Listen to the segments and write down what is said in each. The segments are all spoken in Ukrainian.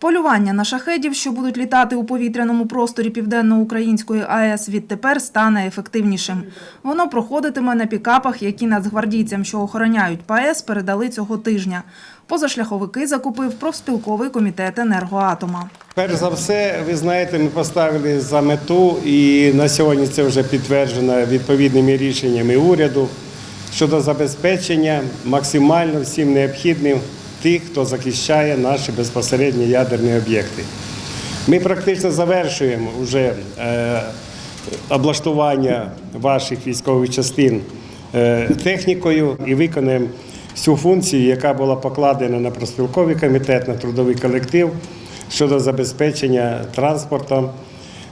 Полювання на шахедів, що будуть літати у повітряному просторі Південно-Української АЕС, відтепер стане ефективнішим. Воно проходитиме на пікапах, які нацгвардійцям, що охороняють ПАЕС, передали цього тижня. Позашляховики закупив профспілковий комітет енергоатома. Перш за все, ви знаєте, ми поставили за мету, і на сьогодні це вже підтверджено відповідними рішеннями уряду щодо забезпечення максимально всім необхідним тих, хто захищає наші безпосередні ядерні об'єкти. Ми практично завершуємо вже е, облаштування ваших військових частин е, технікою і виконуємо всю функцію, яка була покладена на профспілковий комітет, на трудовий колектив щодо забезпечення транспортом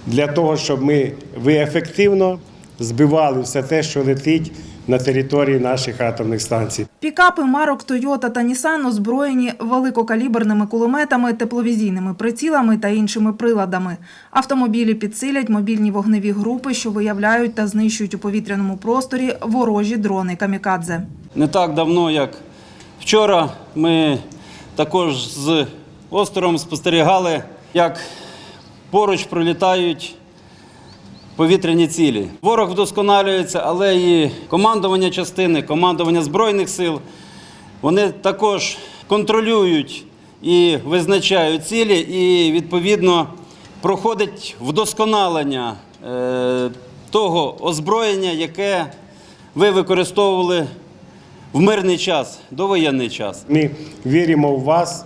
для того, щоб ми ви ефективно збивали все те, що летить на території наших атомних станцій. Пікапи марок Тойота та Нісан озброєні великокаліберними кулеметами, тепловізійними прицілами та іншими приладами. Автомобілі підсилять мобільні вогневі групи, що виявляють та знищують у повітряному просторі ворожі дрони камікадзе. Не так давно, як вчора, ми також з острором спостерігали, як поруч пролітають повітряні цілі. Ворог вдосконалюється, але і командування частини, командування Збройних сил, вони також контролюють і визначають цілі, і відповідно проходить вдосконалення е, того озброєння, яке ви використовували в мирний час, довоєнний час. Ми віримо в вас,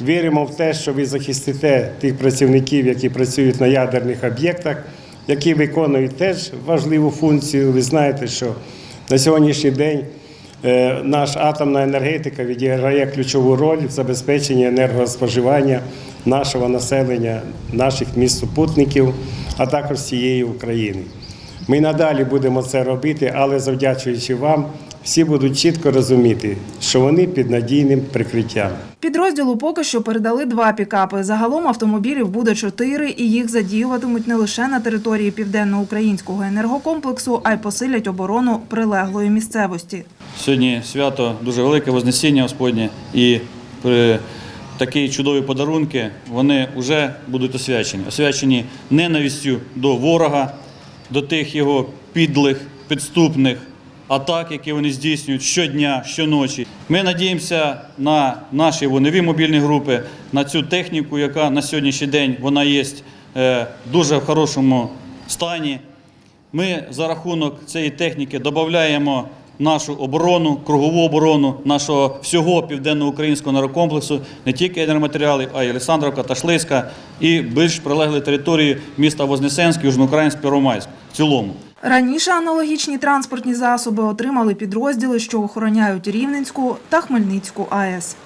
віримо в те, що ви захистите тих працівників, які працюють на ядерних об'єктах, які виконують теж важливу функцію. Ви знаєте, що на сьогоднішній день е, наша атомна енергетика відіграє ключову роль в забезпеченні енергоспоживання нашого населення, наших міст супутників, а також всієї України. Ми надалі будемо це робити, але завдячуючи вам, всі будуть чітко розуміти, що вони під надійним прикриттям. Підрозділу поки що передали два пікапи. Загалом автомобілів буде чотири, і їх задіюватимуть не лише на території південно-українського енергокомплексу, а й посилять оборону прилеглої місцевості. Сьогодні свято дуже велике Вознесіння Господнє, і при такі чудові подарунки вони вже будуть освячені. Освячені ненавистю до ворога, до тих його підлих, підступних атак, які вони здійснюють щодня, щоночі. Ми надіємося на наші вогневі мобільні групи, на цю техніку, яка на сьогоднішній день вона є е, дуже в хорошому стані. Ми за рахунок цієї техніки додаємо нашу оборону, кругову оборону нашого всього південно-українського нерокомплексу, не тільки енергоматеріалів, а й Олександровка та Шлиська і більш прилеглі території міста Вознесенськ, Южноукраїнськ, Первомайськ в цілому. Раніше аналогічні транспортні засоби отримали підрозділи, що охороняють Рівненську та Хмельницьку АЕС.